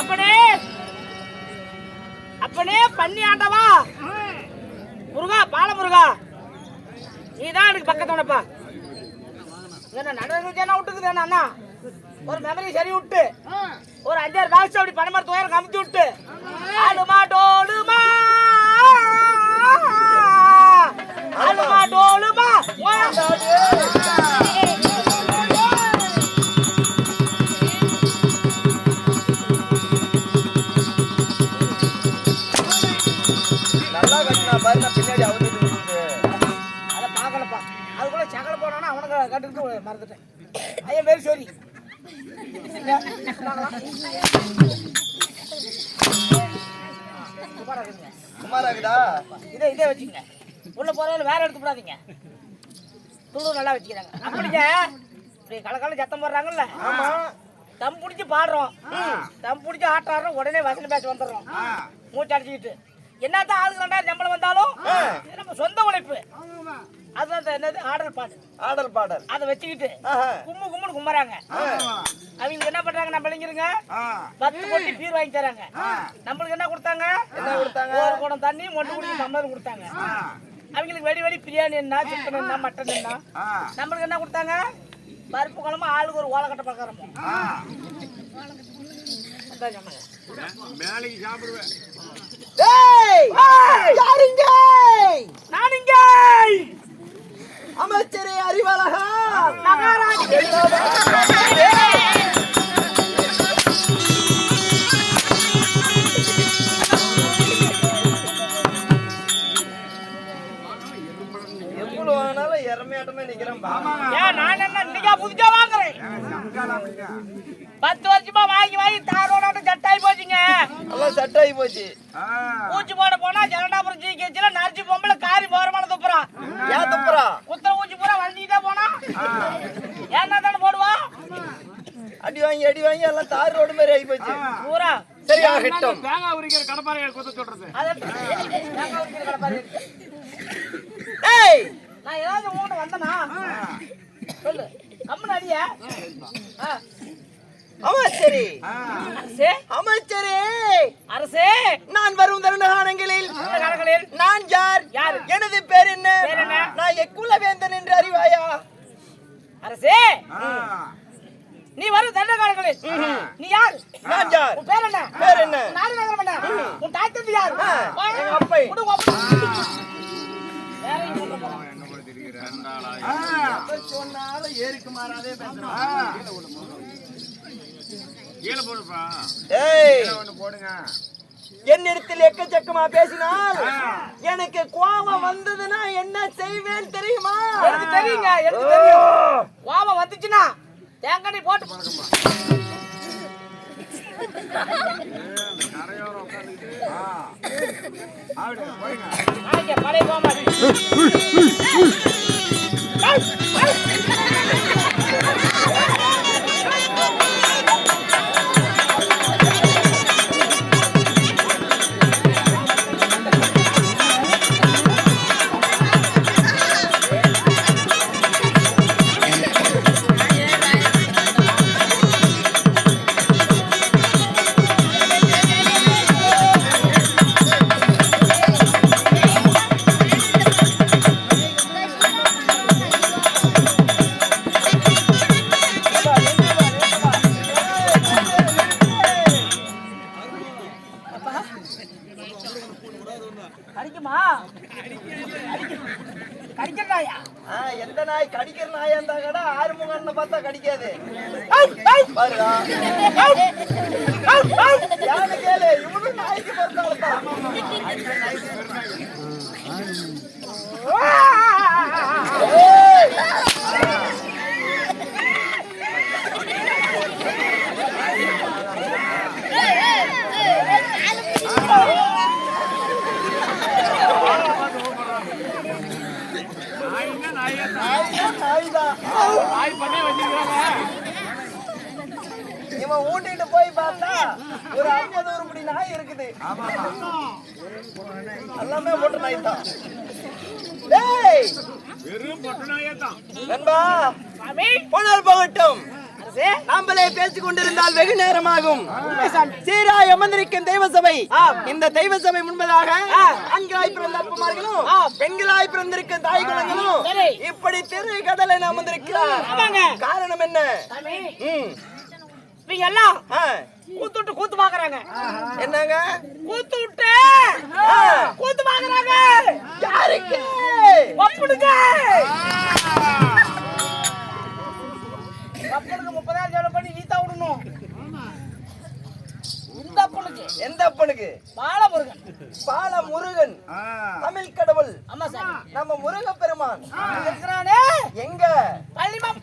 அப்பனே. அப்பனே பண்ணி ஆண்டவா. முருகா பால முருகா நீதான் எனக்கு பக்கத்தோடப்பா என்ன நடந்துச்சேனா விட்டுக்குது அண்ணா? ஒரு மெமரி சரி விட்டு ஒரு அஞ்சாறு பாக்ஸ் அப்படி பணமரத்து உயரம் கமிச்சு விட்டு ஆடுமா டோலுமா. ஆடுமா டோலுமா. நல்லா கட்டினா பாரு நான் பின்னாடி அவுந்துட்டு விடுது அதை பார்க்கலப்பா. அதுக்குள்ள சகல போனானா அவனுக்கு கட்டுட்டு மறந்துட்டேன். ஐயா பேர் சோரி. சுமாரா இருக்குதா? இதே இதே வச்சுங்க உள்ள போறவங்க வேற எடுத்து விடாதீங்க துளு நல்லா வச்சுக்கிறாங்க. அப்படிங்க இப்படி கலக்கல சத்தம் போடுறாங்கல்ல? ஆமா. தம் பிடிச்சி பாடுறோம். தம் பிடிச்சி ஆட்டாடுறோம் உடனே வசனம் பேச வந்துடுறோம். மூச்சு அடிச்சுக்கிட்டு. என்னத்தான் ஆளுக்கு ரெண்டாயிரம் சம்பளம் வந்தாலும் நம்ம சொந்த உழைப்பு. அதுதான் என்னது? ஆடல் பாட்டு ஆடல் பாடல். அதை வச்சுக்கிட்டு. கும்மு கும்முன்னு கும்பறாங்க. அவங்க என்ன பண்றாங்க? நம்ம இளைஞருங்க பத்து கோட்டி பீர் வாங்கி தராங்க. நம்மளுக்கு என்ன கொடுத்தாங்க? என்ன கொடுத்தாங்க? ஒரு குடம் தண்ணி மொட்டை குடி டம்ளர் கொடுத்தாங்க. அவங்களுக்கு வெடி வெடி பிரியாணி என்ன சிக்கன் என்ன மட்டன் என்ன? நம்மளுக்கு என்ன கொடுத்தாங்க? பருப்பு குழம்பு ஆளுக்கு ஒரு ஓலக்கட்டை பக்கறமும் அதான் சொன்னாங்க. மேலைக்கு சாப்பிடுவேன். நான் அமைச்சரே அறிவழகா! என்ன இன்னைக்கா புதுசா வாங்குறேன்? பத்து வருஷமா வாங்கி வாங்கி எல்லாம் செட் ஆகி போச்சு. ஊச்சி போட போனா ஜெகண்டாபுரம் ஜிஹெச்ல நரிச்சி பொம்பளை காரி போறமான துப்புறான் ஏன் துப்புறா? குத்த ஊச்சி பூரா வளைஞ்சிக்கிட்டே போனா. ஏன்னா தானே போடுவா? அடி வாங்கி அடி வாங்கி எல்லாம் தார் ரோடு மாதிரி ஆகி போச்சு. பூரா. சரி ஆகட்டும். தேங்காய் உரிக்கிற கடப்பாறையை குத்த சொல்றது? தேங்காய் உரிக்கிற. டேய் நான் ஏதாவது உங்ககிட்ட வந்தனா? சொல்லு. கம்முன்னு அடியா. ஆ. அமைச்சரே. அரசே. அமைச்சரே. அரசே. நான் வரும் கடைகளில் நான் யார்? யார்? எனது பேர் என்ன? நான் எக்குல வேந்தன் என்று அறிவாயா? அரசே. நீ வரும் தண்ட காலங்களில். நீ யார்? நான் யார்? உன் பேர் என்ன? பேர் என்ன? உன் நாடு நகரம் என்ன? உன் தாய் தந்தை யார். எங்க அப்பை. சொன்னாலும் ஏறிக்கு மாறாதே பேசுறோம் கீழே போடுப்பா ஏய் ஒண்ணு போடுங்க என்னிடத்தில் எக்கச்சக்கமா பேசினால் எனக்கு கோபம் வந்ததுன்னா என்ன செய்வேன் தெரியுமா எனக்கு தெரியுங்க எனக்கு தெரியும் கோபம் வந்துச்சுன்னா தேங்காய் போட்டு பழைய போக ஒரு ஐம்பது உருப்படி நாய் இருக்குது எல்லாமே போட்டு நாய் தான் போனால் போகட்டும் நாமளே பேசிக் கொண்டிருந்தால் வெகு நேரமாகும் சீராய் அமர்ந்திருக்கும் தெய்வ சபை. இந்த தெய்வ சபை முன்பதாக. ஆண்களாய் பிறந்த அப்பமார்களும். பெண்களாய் பிறந்திருக்கும் தாய் குழந்தைகளும் சரி. இப்படி திரு கடலை அமர்ந்திருக்கிறார். காரணம் என்ன. நீங்க எல்லாம். கூத்து விட்டு கூத்து பாக்குறாங்க என்னங்க? கூத்து விட்டு ஆ. கூத்து பாக்குறாங்க யாருக்கு? ஒப்புடுங்க அப்பனுக்கு முப்பதாயிரம் செலவு பண்ணி நீ தான் விடணும். இந்த அப்பனுக்கு? எந்த அப்பனுக்கு? பாலமுருகன். பால முருகன் ஆ. தமிழ் கடவுள். ஆமா சாமி நம்ம முருக பெருமான் இருக்கிறானே. எங்க? பள்ளிமம்.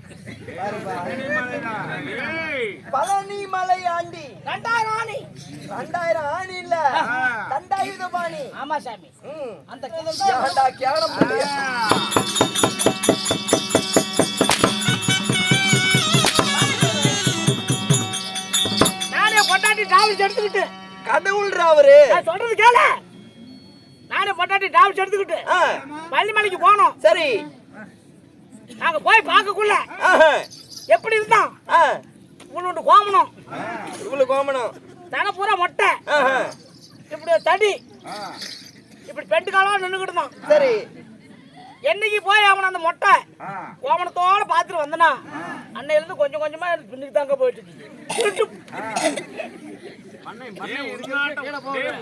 ஏய். பழனி மலை ஆண்டி. ரெண்டாயிரம் ஆணி. ரெண்டாயிரம் ஆணி இல்ல. ரெண்டாயிரம் பாணி. ஆமா சாமி. அந்த கீதம் பொட்டாட்டி டிராவல்ஸ் எடுத்துக்கிட்டு. கடவுள்ரா அவரு. நான் சொல்றது கேள. நானே பொட்டாட்டி டிராவல்ஸ் எடுத்துக்கிட்டு ஆ, பள்ளிமலைக்கு போனோம். சரி. நாங்க போய் பார்க்கக்குள்ள எப்படி இருந்தான்? ஆ, உன்னோட கோமனம் இவ்வளவு கோமணம் தலை பூரா மொட்டை. இப்படி தடி. இப்படி பெண்டு காலம் நின்றுக்கிட்டு இருந்தான். சரி. என்னைக்கு போய் அவன் அந்த மொட்டை. கோமணத்தோட பார்த்துட்டு வந்தனா அன்னையில இருந்து கொஞ்சம் கொஞ்சமா பின்னுக்கு தாங்க போயிட்டு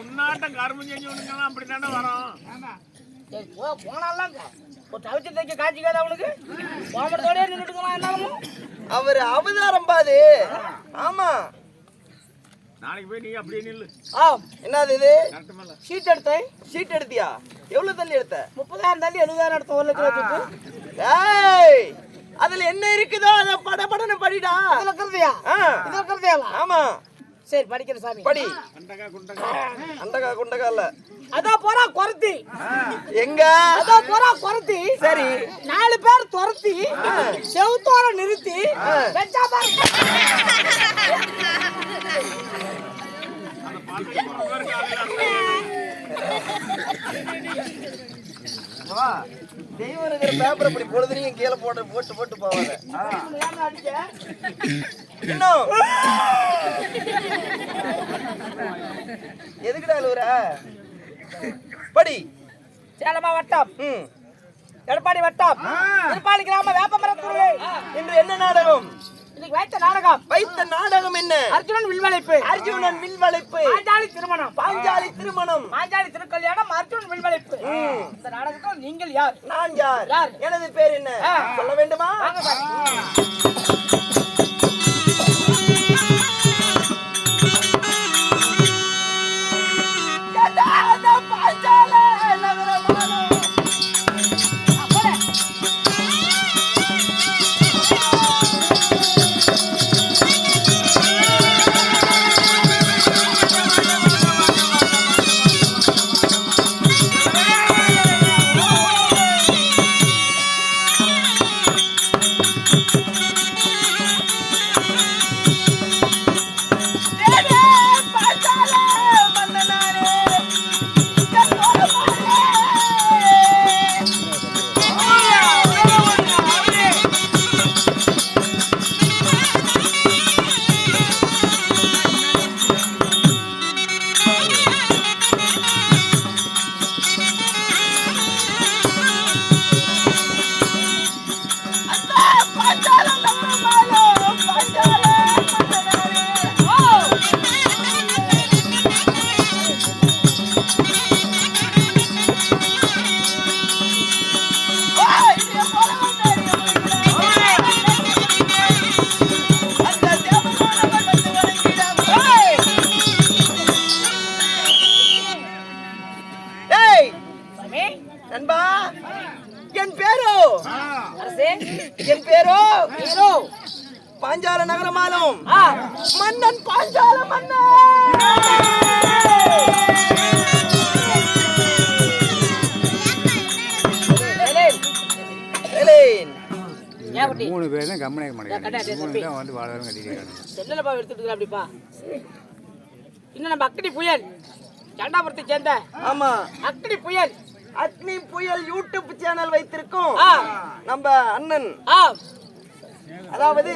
உன்னாட்டம் கரும்பு செஞ்சவனுங்கெல்லாம் அப்படித்தானே வரும்? சரி, போ போனாலாம் ஒரு தவிச்சு தைக்க காய்ச்சிக்காத அவனுக்கு. கோமணத்தோடய நின்றுட்டுக்கலாம் என்னாலும் அவர் அவதாரம் பாது. ஆமா. நாளைக்கு போய் நீ அப்படியே நில்லு. ஆ என்னது இது? சீட் எடுத்தேன். சீட் எடுத்தியா? எவ்வளவு தள்ளி எடுத்த? முப்பதாயிரம் தள்ளி எழுபதாயிரம் எடுத்த ஒரு லட்சம் வச்சுட்டு? ஏய் அதுல என்ன இருக்குதோ அத பட படன்னு படிடா இதுல இருக்கிறதையா இதுல இருக்கிறதையாவா ஆமா. சரி படிக்கிற சாமி. படி. அண்டகா குண்டகா. அண்டகா குண்டகா இல்ல. அதான் போறா குறத்தி எங்க? அதான் போறா குறத்தி சரி. நாலு பேர் துரத்தி செவுத்தோட நிறுத்தி வச்சா பாரு. தெய்வம் இருக்கிற பேப்பர் இப்படி பொழுதுனையும் கீழே போட்டு போட்டு போட்டு அடிச்ச? இன்னும் எதுக்குடா அழுவுற? படி. சேலமா வட்டம். ம். எடப்பாடி வட்டம். திருப்பாளி கிராம வேப்பமரத்தூர் இன்று என்ன நாடகம்? வைத்த நாடகம். வைத்த நாடகம் என்ன? அர்ஜுனன் வில்வளைப்பு. அர்ஜுனன் வில்வளைப்பு. பாஞ்சாலி திருமணம். பாஞ்சாலி திருமணம். பாஞ்சாலி திருக்கல்யாணம் அர்ஜுனன் வில்வளைப்பு. இந்த நாடகத்தில் நீங்கள் யார்? நான் யார்? யார்? எனது பேர் என்ன. சொல்ல வேண்டுமா? மூணு பேர் தான் கட்டா, மாட்டேங்கிறாங்க. மூணு. தான் வந்து வாழ கட்டிக்கிறாங்க செல்லப்பா எடுத்துட்டு அப்படிப்பா? இன்னும் நம்ம அக்கடி புயல். ஜண்டாபுரத்தை சேர்ந்த ஆமா. அக்கடி புயல். அக்னி புயல் யூடியூப் சேனல் வைத்திருக்கோம் ஆ. நம்ம அண்ணன். அதாவது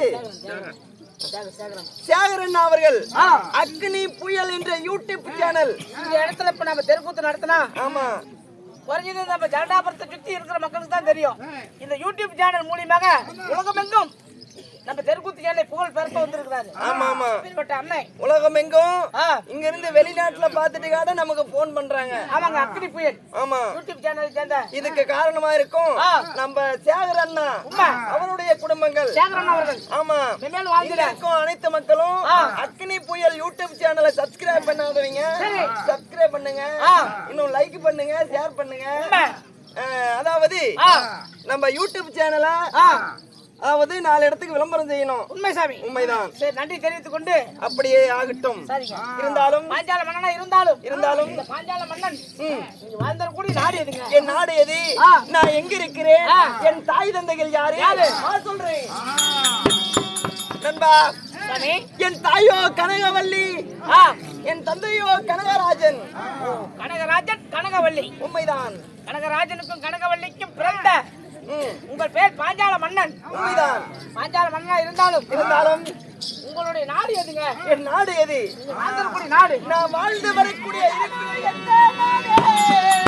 சேகர் சேகரன் அவர்கள். அக்னி புயல் என்ற யூடியூப் சேனல். இந்த இடத்துல இப்ப நம்ம தெருக்கூத்து நடத்தினா ஆமா. குறைஞ்சது நம்ம ஜலடாபுரத்தை சுத்தி இருக்கிற மக்களுக்கு தான் தெரியும். இந்த யூடியூப் சேனல் மூலியமாக உலகமெங்கும் நம்ம தெருக்கூத்து சேனலை புகழ் பெருக்க வந்திருக்கிறாரு. ஆமா ஆமா. அண்ணன். உலகம் எங்கும் இங்க இருந்து வெளிநாட்டுல பாத்துட்டு காட நமக்கு போன் பண்றாங்க. ஆமாங்க அக்னி புயல். ஆமா. யூடியூப் சேனலை சேர்ந்த இதுக்கு காரணமா இருக்கும். நம்ம சேகர் அண்ணா. அவருடைய குடும்பங்கள். சேகரன் அவர்கள். ஆமா. வாழ்ந்துட. இருக்கும் அனைத்து மக்களும். அக்னி புயல் யூடியூப் சேனலை சப்ஸ்கிரைப் பண்ணாதவங்க. சப்ஸ்கிரைப் பண்ணுங்க. இன்னும் லைக் பண்ணுங்க ஷேர் பண்ணுங்க. அதாவது நம்ம யூடியூப் சேனலை அதாவது நாலு இடத்துக்கு விளம்பரம் செய்யணும். உண்மை சாமி. உண்மைதான். சரி நன்றி தெரிவித்துக் கொண்டு அப்படியே ஆகட்டும். சரிங்க இருந்தாலும் பாஞ்சால மன்னனா இருந்தாலும். இருந்தாலும் இந்த பாஞ்சால மன்னன் ம், நீங்க வாழ்ந்தக்கூடிய நாடு எதுங்க? என் நாடு எது. நான் எங்க இருக்கிறேன். என் தாய் தந்தைகள் யாரு? யாரு? நான் சொல்றேன். நண்பா என் தாயோ கனகவல்லி? ஆ. என் தந்தையோ கனகராஜன்? கனகராஜன் கனகவல்லி. உண்மைதான். கனகராஜனுக்கும் கனகவல்லிக்கும் பிறந்த உங்கள் பேர் பாஞ்சால மன்னன். பாஞ்சால மன்னனா இருந்தாலும் இருந்தாலும் உங்களுடைய நாடு எதுங்க? என் நாடு எது? வாழ்ந்தக்கூடிய நாடு. நான் வாழ்ந்து வரக்கூடிய இருப்பிடம் எந்த நாடு?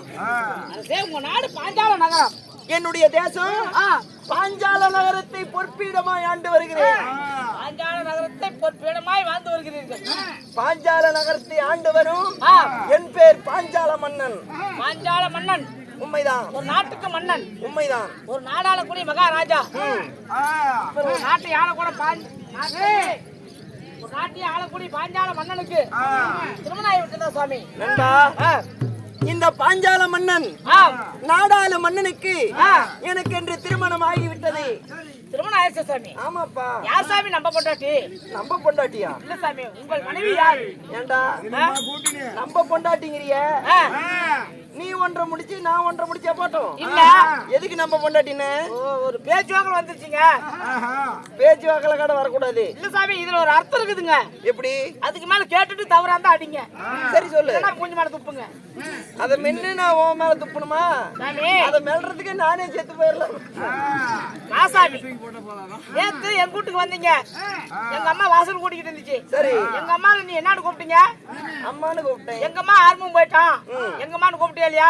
நகரம். அரசே உங்க நாடு பாஞ்சால நகரம். என்னுடைய தேசம் பாஞ்சால நகரத்தை பொற்பீடமாய் ஆண்டு வருகிறேன். பாஞ்சால நகரத்தை பொற்பீடமாய் வாழ்ந்து வருகிறீர்கள். பாஞ்சால நகரத்தை ஆண்டு வரும் என் பேர் பாஞ்சால மன்னன். பாஞ்சால மன்னன். உண்மைதான். ஒரு நாட்டுக்கு மன்னன். உண்மைதான். ஒரு நாடாளக்கூடிய மகாராஜா. ம். ஒரு நாட்டை பாஞ் நாட்டை ஒரு நாட்டை ஆளக்கூடிய பாஞ்சால மன்னனுக்கு. திருமணம் ஆகிவிட்டதா சுவாமி? நண்பா. இந்த பாஞ்சால மன்னன் ஆ, நாடாளு மன்னனுக்கு ஆ. எனக்கு என்று திருமணம் ஆகிவிட்டது. திருமணம் ஆயிடுச்சு சாமி. ஆமாப்பா. யார் சாமி? நம்ப பொண்டாட்டி. நம்ம பொண்டாட்டியா? இல்ல சாமி உங்கள் மனைவி யார்? ஏண்டா? நம்ம பொண்டாட்டிங்கிறிய? ஆ, நீ ஒன்றரை முடிச்சு நான் ஒன்றரை முடிச்சா போட்டோம். இல்ல. எதுக்கு நம்ம பொண்டாட்டின்னு? ஓ, ஒரு பேச்சுவாக்கள் வந்துருச்சுங்க. பேச்சு வாக்கல கடை வரக்கூடாது. இல்ல சாமி இதுல ஒரு அர்த்தம் இருக்குதுங்க. எப்படி? அதுக்கு மேல கேட்டுட்டு தவறா இருந்தா அடிங்க. சரி சொல்லு. கொஞ்சம் மேல துப்புங்க. அத மென்னு நான் உன் மேல துப்பணுமா? சாமி. அத மெல்றதுக்கு நானே செத்து போயிடலாம். ராசாமி நேத்து எங்க வீட்டுக்கு வந்தீங்க. எங்க அம்மா வாசல் கூட்டிக்கிட்டு இருந்துச்சு. சரி. எங்க அம்மால நீ என்னன்னு கூப்பிட்டீங்க? அம்மான்னு கூப்பிட்டேன். எங்க அம்மா ஆர்மம் போயிட்டான். எங்க அம்மான்னு கூப்பிட்டியா இல்லையா.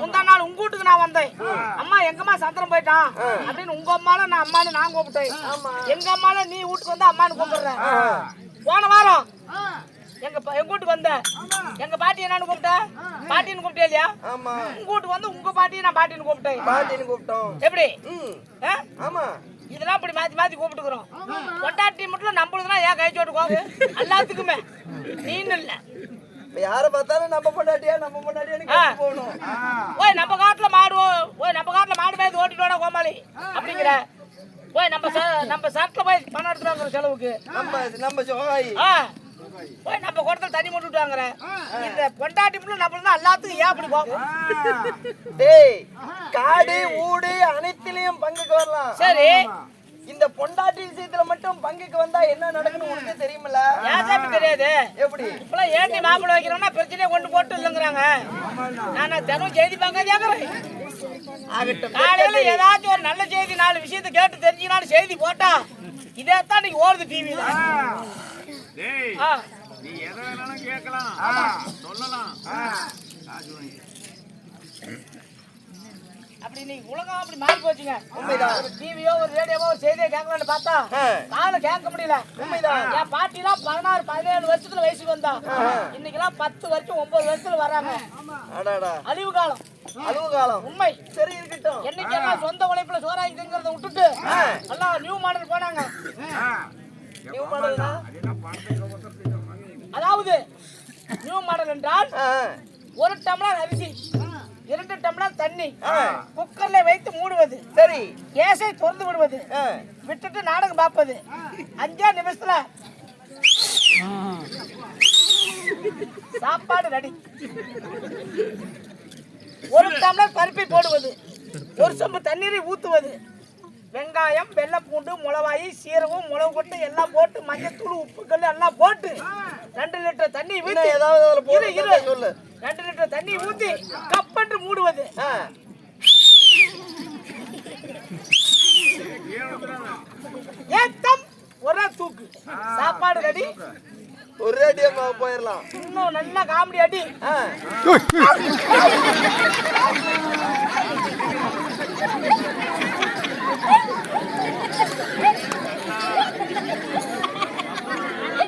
முந்தா நாள் உங்க வீட்டுக்கு நான் வந்தேன். அம்மா எங்க அம்மா சந்திரம் போயிட்டான் அப்படின்னு உங்க அம்மால நான் அம்மான்னு நான் கூப்பிட்டேன். எங்க அம்மால நீ வீட்டுக்கு வந்து அம்மான்னு கூப்பிடுறேன். போன வாரம் எங்க பா- எங்க வீட்டுக்கு வந்த? எங்க பாட்டி என்னன்னு கூப்பிட்ட? பாட்டின்னு கூப்பிட்டியா இல்லையா? ஆமா. உங்க வீட்டுக்கு வந்து உங்க பாட்டியை நான் பாட்டின்னு கூப்பிட்டேன். பாட்டின்னு கூப்பிட்டோம். எப்படி? ஆமா. இதெல்லாம் இப்படி மாத்தி மாத்தி கூப்பிட்டுக்கிறோம். கொண்டாட்டி மட்டும் நம்மளுதுனா ஏன் கை சோட்டு கோகு எல்லாத்துக்குமே. நீன்னு இல்ல. இப்ப யார பார்த்தாலும் நம்ம பொண்டாட்டியா நம்ம பொண்டாட்டியான்னு போகணும். ஓய் நம்ம காட்டுல மாடு ஓ- ஓய் நம்ம காட்டுல மாடு மேய்த்து ஓட்டிட்டு கோமாளி அப்படிங்கிற. ஓய் நம்ம ச- நம்ம சட்டில் போய் பணம் எடுத்துருவாங்க செலவுக்கு. நம்ம நம்ம சோகாய். ஆ. ஓய் நம்ம குடத்துல தண்ணி மட்டும் விட்டுவாங்கிற இந்த பொண்டாட்டி மட்டும் நம்மளும் தான் எல்லாத்துக்கும் ஏன் அப்படி போகும் டேய் காடு ஊடு அனைத்திலையும் பங்குக்கு வரலாம். சரி. இந்த பொண்டாட்டி விஷயத்துல மட்டும் பங்குக்கு வந்தா என்ன நடக்குன்னு உனக்கு தெரியுமில்ல? ஏன் தெரியாது? எப்படி? இப்பெல்லாம் ஏண்டி மாப்பிள்ளை வைக்கிறோம்னா பிரச்சனையை கொண்டு போட்டு இல்லைங்கிறாங்க நான் தினம் செய்தி பார்க்க கேட்கறேன் ஆகட்டும். காலையில ஏதாச்சும் ஒரு நல்ல செய்தி நாலு விஷயத்தை கேட்டு தெரிஞ்சுனாலும் செய்தி போட்டா இதே தான் இன்னைக்கு ஓடுது டிவியில டேய் நீ எதை வேணாலும் கேட்கலாம். சொல்லலாம். அப்படி இன்னைக்கு உலகம் அப்படி மாறி போச்சுங்க. உண்மைதான். ஒரு டிவியோ ஒரு ரேடியோவோ ஒரு செய்தியை கேட்கலாம்னு பார்த்தா. காலை கேட்க முடியல. உண்மைதான். என் பாட்டிலாம் பதினாறு பதினேழு வருஷத்துல வயசுக்கு வந்தா. இன்னைக்கெல்லாம் பத்து வருஷம் ஒன்பது வருஷத்துல வர்றாங்க அடாடா. அழிவு காலம். அழுவு காலம். உண்மை. சரி இருக்கட்டும். என்னைக்கெல்லாம் சொந்த உழைப்புல சோறாக்கி திங்கிறத விட்டுட்டு எல்லாம் நியூ மாடல் போனாங்க. நியூ மாடல்னா அதாவது நியூ மாடல் என்றால் ஒரு டம்ளர் அரிசி. இரண்டு டம்ளர் தண்ணி. குக்கர்ல வைத்து மூடுவது. சரி. கேஸை திறந்து விடுவது. விட்டுட்டு நாடகம் பார்ப்பது. அஞ்சே நிமிஷத்துல. சாப்பாடு ரெடி. ஒரு டம்ளர் பருப்பை போடுவது. ஒரு சொம்பு தண்ணீரை ஊத்துவது. வெங்காயம் வெள்ளை பூண்டு மிளகாய் சீரகம் மிளகு கொட்டை எல்லாம் போட்டு மஞ்சத்தூள் உப்புக்கல் எல்லாம் போட்டு ரெண்டு லிட்டர் தண்ணி ஏதாவது ரெண்டு லிட்டர் தண்ணி ஊத்தி கப்பென்று மூடுவது. ஆ, ஏத்தம் ஒரே தூக்கு. சாப்பாடு ரெடி. ஒரு ரேடியோ போயிடலாம் இன்னும் நல்லா காமெடி அடி. ஆ,